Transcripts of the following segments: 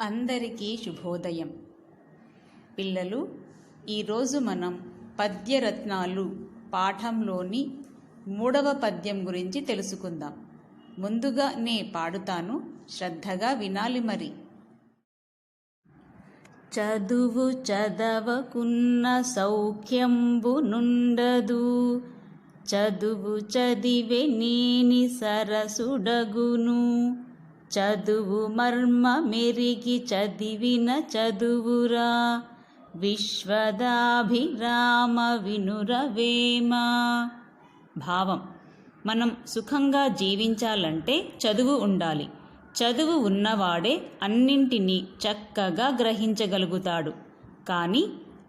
అందరికీ శుభోదయం. పిల్లలు ఈరోజు మనం పద్యరత్నాలు పాఠంలోని మూడవ పద్యం గురించి తెలుసుకుందాం. ముందుగా నే పాడుతాను. శ్రద్ధగా వినాలి మరి. చదువు చదవకున్న సౌఖ్యంబునుండదు చదువు చదివే నేని సరసుడగును. చదువు మర్మ మెరిగి చదివిన చదువురా. విశ్వదాభిరామ వినురవేమ. భావం. మనం సుఖంగా జీవించాలంటే చదువు ఉండాలి. చదువు ఉన్నవాడే అన్నింటినీ చక్కగా గ్రహించగలుగుతాడు. కానీ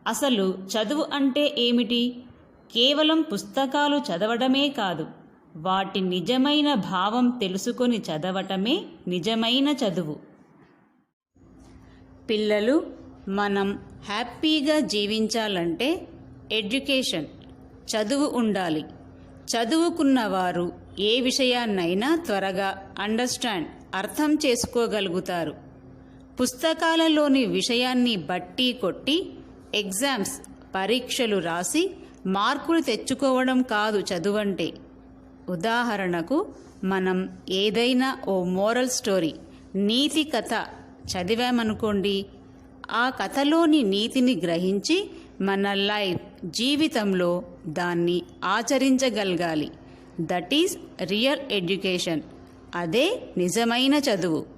అసలు చదువు అంటే ఏమిటి? కేవలం పుస్తకాలు చదవడమే కాదు వాటి నిజమైన భావం తెలుసుకొని చదవటమే నిజమైన చదువు. పిల్లలు మనం హ్యాపీగా జీవించాలంటే ఎడ్యుకేషన్ చదువు ఉండాలి. చదువుకున్నవారు ఏ విషయాన్నైనా త్వరగా అండర్స్టాండ్. అర్థం చేసుకోగలుగుతారు. పుస్తకాలలోని విషయాన్ని బట్టి కొట్టి ఎగ్జామ్స్ పరీక్షలు రాసి మార్కులు తెచ్చుకోవడం కాదు చదువంటే. ఉదాహరణకు మనం ఏదైనా ఓ మోరల్ స్టోరీ నీతి కథ చదివామనుకోండి ఆ కథలోని నీతిని గ్రహించి మన లైఫ్ జీవితంలో దాన్ని ఆచరించగలగాలి. That is real education. అదే నిజమైన చదువు.